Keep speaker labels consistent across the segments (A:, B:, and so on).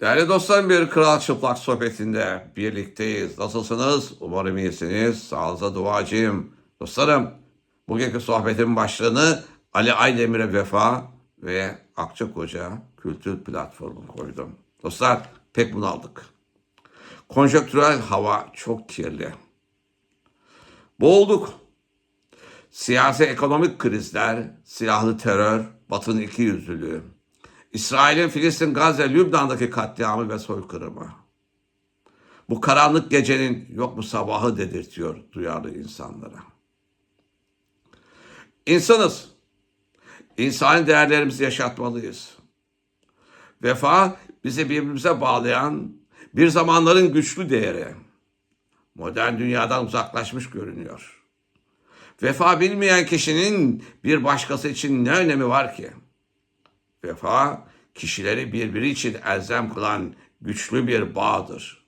A: Değerli dostlarım bir Kral Çıplak sohbetinde birlikteyiz. Nasılsınız? Umarım iyisiniz. Sağlığınıza duacıyım. Dostlarım bugünkü sohbetin başlığını Ali Aydemir'e vefa ve Akçakoca Kültür Platformu koydum. Dostlar pek bunaldık. Konjonktürel hava çok kirli. Boğulduk. Siyasi ekonomik krizler, silahlı terör, Batı'nın ikiyüzlülüğü, İsrail'in Filistin, Gazze, Lübnan'daki katliamı ve soykırımı. Bu karanlık gecenin yok mu sabahı dedirtiyor duyarlı insanlara. İnsanız. İnsani değerlerimizi yaşatmalıyız. Vefa bizi birbirimize bağlayan bir zamanların güçlü değeri. Modern dünyadan uzaklaşmış görünüyor. Vefa bilmeyen kişinin bir başkası için ne önemi var ki? Vefa kişileri birbiri için elzem kılan güçlü bir bağdır.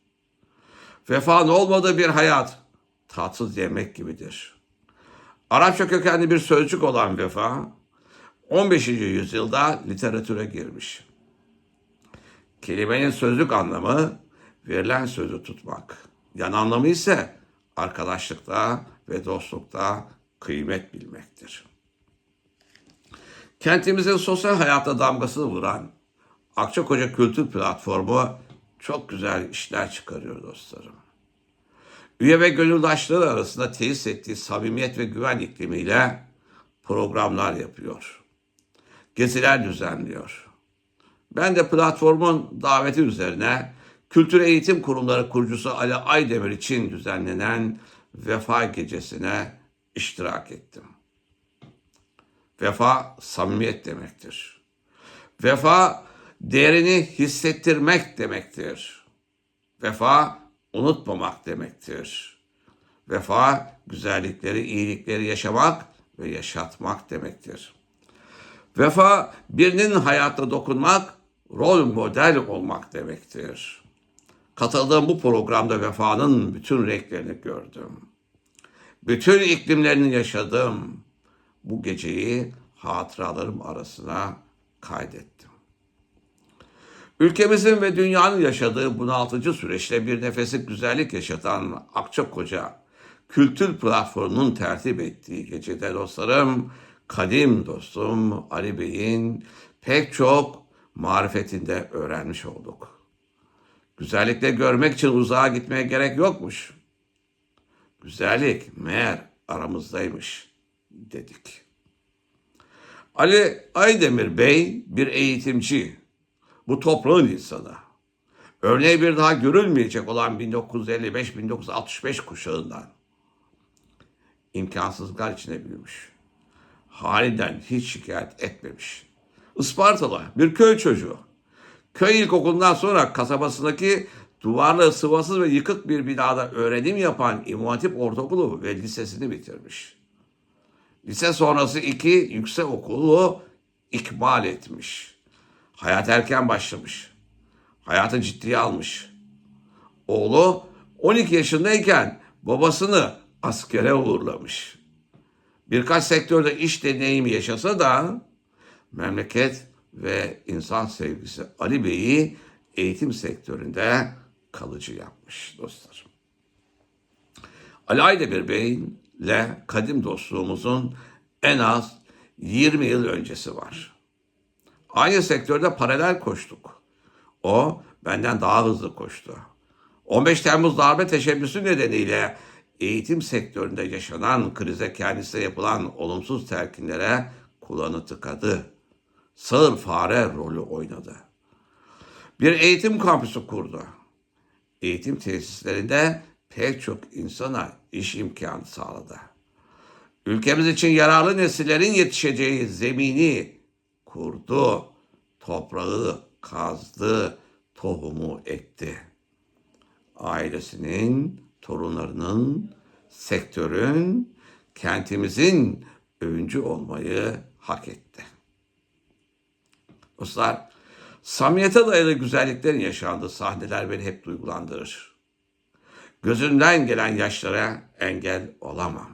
A: Vefa'nın olmadığı bir hayat tatsız yemek gibidir. Arapça kökenli bir sözcük olan vefa 15. yüzyılda literatüre girmiş. Kelimenin sözlük anlamı verilen sözü tutmak. Yan anlamı ise arkadaşlıkta ve dostlukta kıymet bilmektir. Kentimizin sosyal hayatta damgasını vuran Akçakoca Kültür Platformu çok güzel işler çıkarıyor dostlarım. Üye ve gönüldaşları arasında tesis ettiği samimiyet ve güven iklimiyle programlar yapıyor. Geziler düzenliyor. Ben de platformun daveti üzerine Kültür Eğitim Kurumları kurucusu Ali Aydemir için düzenlenen Vefa Gecesi'ne iştirak ettim. Vefa samimiyet demektir. Vefa değerini hissettirmek demektir. Vefa unutmamak demektir. Vefa güzellikleri, iyilikleri yaşamak ve yaşatmak demektir. Vefa birinin hayatta dokunmak, rol model olmak demektir. Katıldığım bu programda vefanın bütün renklerini gördüm. Bütün iklimlerini yaşadım. Bu geceyi hatıralarım arasına kaydettim. Ülkemizin ve dünyanın yaşadığı bunaltıcı süreçte bir nefeslik güzellik yaşatan Akçakoca Kültür Platformu'nun tertip ettiği gecede dostlarım, kadim dostum Ali Bey'in pek çok marifetinde öğrenmiş olduk. Güzellikle görmek için uzağa gitmeye gerek yokmuş. Güzellik meğer aramızdaymış dedik. Ali Aydemir Bey bir eğitimci, bu toprağın insanı. Örneği bir daha görülmeyecek olan 1955-1965 kuşağından. İmkansızlıklar içine büyümüş. Halinden hiç şikayet etmemiş. Ispartalı bir köy çocuğu. Köy ilkokulundan sonra kasabasındaki duvarlı, sıvasız ve yıkık bir binada öğrenim yapan İmam Hatip Ortaokulu ve lisesini bitirmiş. Lise sonrası iki yüksek okulu ikmal etmiş. Hayat erken başlamış. Hayatı ciddiye almış. Oğlu 12 yaşındayken babasını askere uğurlamış. Birkaç sektörde iş deneyimi yaşasa da memleket ve insan sevgisi Ali Bey'i eğitim sektöründe kalıcı yapmış dostlarım. Ali Aydemir Bey'le kadim dostluğumuzun en az 20 yıl öncesi var. Aynı sektörde paralel koştuk. O benden daha hızlı koştu. 15 Temmuz darbe teşebbüsü nedeniyle eğitim sektöründe yaşanan krize kendisine yapılan olumsuz telkinlere kulağını tıkadı. Sağır fare rolü oynadı. Bir eğitim kampüsü kurdu. Eğitim tesislerinde pek çok insana iş imkanı sağladı. Ülkemiz için yararlı nesillerin yetişeceği zemini kurdu. Toprağı kazdı, tohumu ekti. Ailesinin, torunlarının, sektörün, kentimizin öncü olmayı hak etti. Dostlar, samimiyete dayalı güzelliklerin yaşandığı sahneler beni hep duygulandırır. Gözünden gelen yaşlara engel olamam.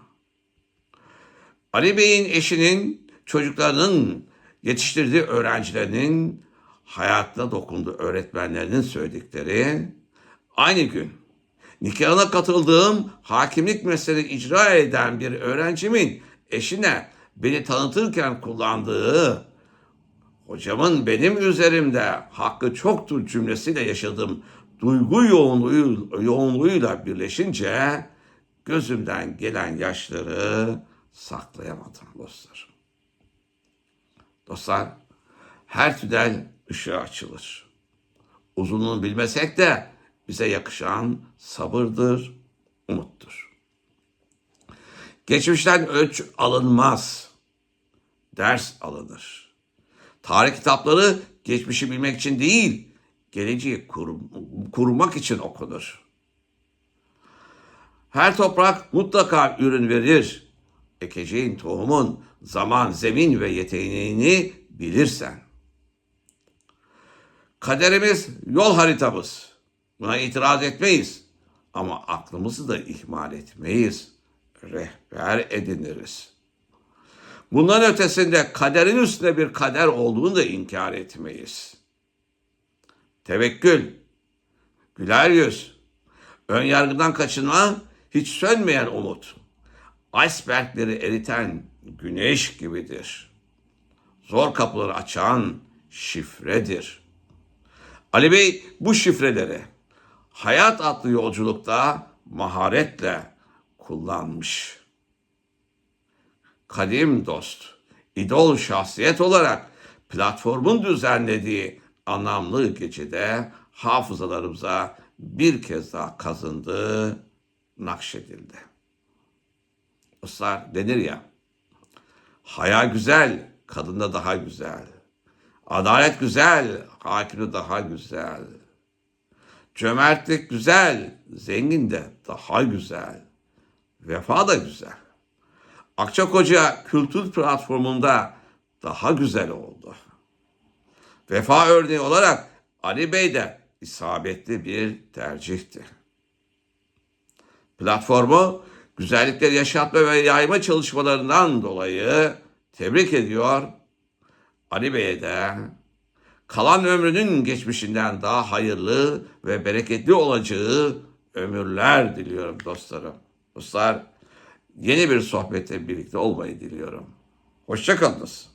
A: Ali Bey'in eşinin, çocuklarının, yetiştirdiği öğrencilerinin hayatına dokundu öğretmenlerinin söyledikleri. Aynı gün nikahına katıldığım hakimlik mesleği icra eden bir öğrencimin eşine beni tanıtırken kullandığı hocamın benim üzerimde hakkı çoktur cümlesiyle yaşadığım duygu yoğunluğu, yoğunluğuyla birleşince gözümden gelen yaşları saklayamadım dostlar. Dostlar, her tünel ışığı açılır. Uzunluğunu bilmesek de bize yakışan sabırdır, umuttur. Geçmişten ölç alınmaz, ders alınır. Tarih kitapları geçmişi bilmek için değil, geleceği kur, kurmak için okunur. Her toprak mutlaka ürün verir. Ekeceğin tohumun zaman, zemin ve yeteneğini bilirsen. Kaderimiz yol haritamız. Buna itiraz etmeyiz. Ama aklımızı da ihmal etmeyiz. Rehber ediniriz. Bundan ötesinde kaderin üstünde bir kader olduğunu da inkar etmeyiz. Tevekkül, güler yüz, ön yargıdan kaçınma, hiç sönmeyen umut. Icebergleri eriten güneş gibidir. Zor kapıları açan şifredir. Ali Bey bu şifreleri hayat adlı yolculukta maharetle kullanmış. Kadim dost, idol şahsiyet olarak platformun düzenlediği anlamlı gecede hafızalarımıza bir kez daha kazındı, nakşedildi. Dostlar denir ya, haya güzel, kadında daha güzel. Adalet güzel, hakimde daha güzel. Cömertlik güzel, zengin de daha güzel. Vefa da güzel. Akçakoca Kültür Platformu'nda daha güzel oldu. Vefa örneği olarak Ali Bey de isabetli bir tercihti. Platformu güzellikleri yaşatma ve yayma çalışmalarından dolayı tebrik ediyor. Ali Bey'e de kalan ömrünün geçmişinden daha hayırlı ve bereketli olacağı ömürler diliyorum dostlarım. Dostlar yeni bir sohbete birlikte olmayı diliyorum. Hoşçakalınız.